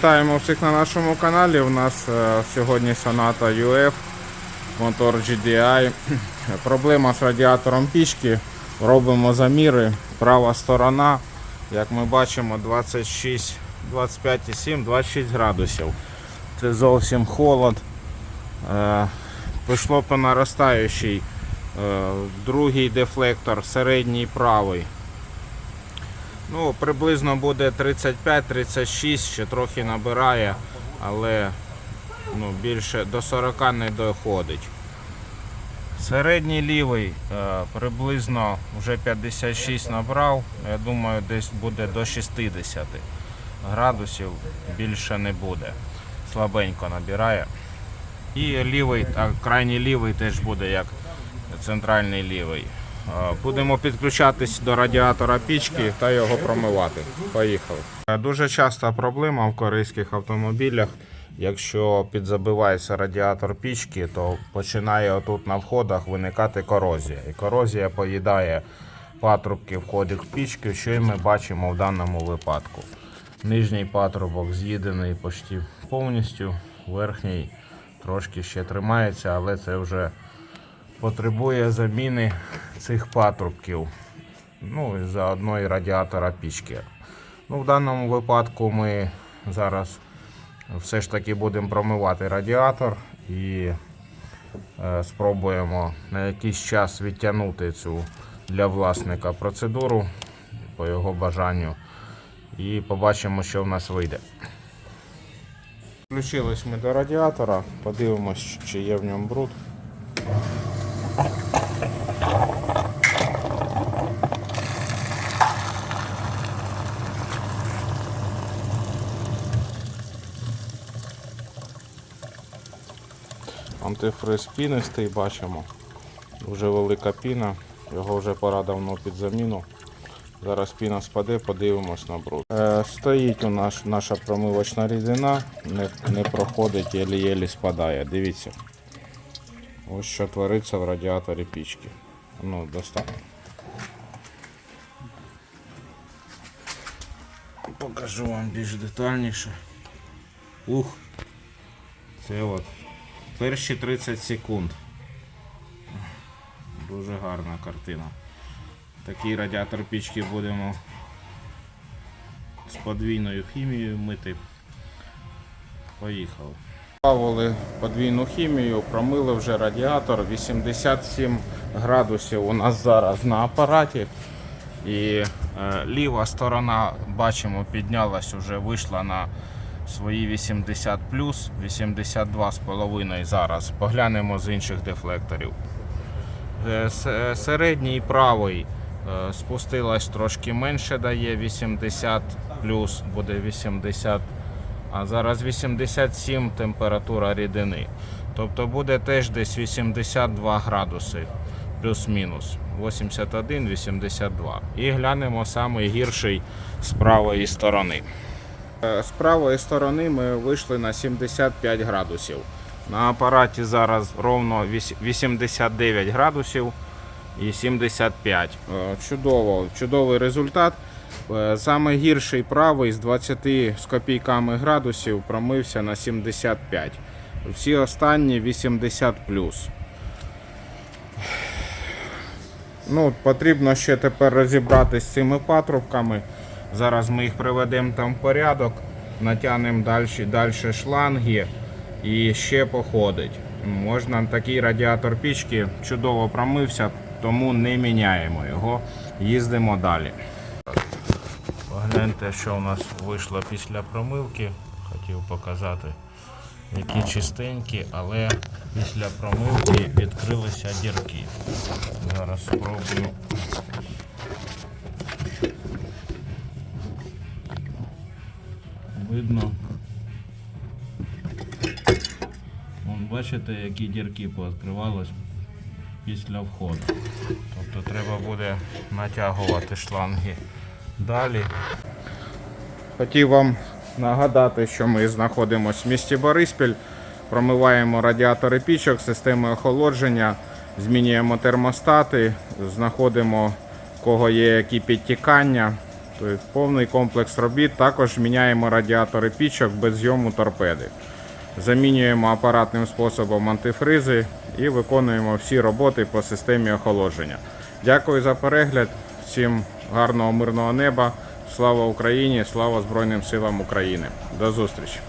Вітаємо всіх на нашому каналі. У нас е, сьогодні Sonata UF, мотор GDI. Проблема з радіатором пічки. Робимо заміри. Права сторона, як ми бачимо, 26, 25,7, 26 градусів. Це зовсім холод. Е, Пішло по наростаючій. Е, Другий дефлектор, середній правий. Ну, приблизно буде 35-36, ще трохи набирає, але ну, більше до 40 не доходить. Середній лівий е, приблизно вже 56 набрав. Я думаю, десь буде до 60 градусів, більше не буде. Слабенько набирає. І лівий, а крайній лівий теж буде як центральний лівий. Е, Будемо підключатись до радіатора пічки та його промивати. Поїхали. Е, Дуже часта проблема в корейських автомобілях. Якщо підзабивається радіатор пічки, то починає отут на входах виникати корозія. І корозія поїдає патрубки входів пічки, що і ми бачимо в даному випадку. Нижній патрубок з'їдений почти повністю, верхній трошки ще тримається, але це вже потребує заміни цих патрубків. Ну і заодно і радіатора пічки. Ну, в даному випадку ми зараз все ж таки будемо промивати радіатор і е, спробуємо на якийсь час відтягнути цю для власника процедуру по його бажанню. І побачимо, що в нас вийде. Включились ми до радіатора, подивимось, чи є в ньому бруд. Антифриз пінистий бачимо. Дуже велика піна, його вже пора давно під заміну. Зараз піна спаде, подивимось на бруд. Е, стоїть у нас наша промивочна рідина, не, не проходить, єлі-єлі спадає. Дивіться. Ось що твориться в радіаторі пічки. Ну, достатньо. Покажу вам більш детальніше. Ух. Це от перші 30 секунд. Дуже гарна картина. Такий радіатор пічки будемо з подвійною хімією мити. Поїхали. Ставили подвійну хімію, промили вже радіатор. 87 градусів у нас зараз на апараті. І е, ліва сторона, бачимо, піднялась вже вийшла на свої 80 плюс, 82,5 зараз. Поглянемо з інших дефлекторів. Е, Середній правий е, спустилась трошки менше, дає 80 плюс, буде 80, а зараз 87 температура рідини. Тобто буде теж десь 82 градуси плюс-мінус. 81-82. І глянемо самий гірший з правої сторони. Е, З правої сторони ми вийшли на 75 градусів. На апараті зараз ровно 89 градусів і 75. Е, Чудово, чудовий результат. Е, Саме гірший правий з 20 з копійками градусів промився на 75. Всі останні 80 Ну, потрібно ще тепер розібратися з цими патрубками. Зараз ми їх приведемо там в порядок, натягнемо далі, далі шланги і ще походить. Можна такий радіатор пічки чудово промився, тому не міняємо його, їздимо далі. Погляньте, що у нас вийшло після промивки. Хотів показати, які чистенькі, але після промивки відкрилися дірки. Зараз спробую. Видно. Вон, бачите, які дірки пооткривались після входу. Тобто треба буде натягувати шланги далі. Хотів вам нагадати, що ми знаходимося в місті Бориспіль, промиваємо радіатори пічок, системи охолодження, змінюємо термостати, знаходимо, кого є які підтікання. Тобто повний комплекс робіт. Також міняємо радіатори пічок без зйому торпеди. Замінюємо апаратним способом антифризи і виконуємо всі роботи по системі охолодження. Дякую за перегляд. Всім гарного мирного неба. Слава Україні! Слава Збройним силам України! До зустрічі!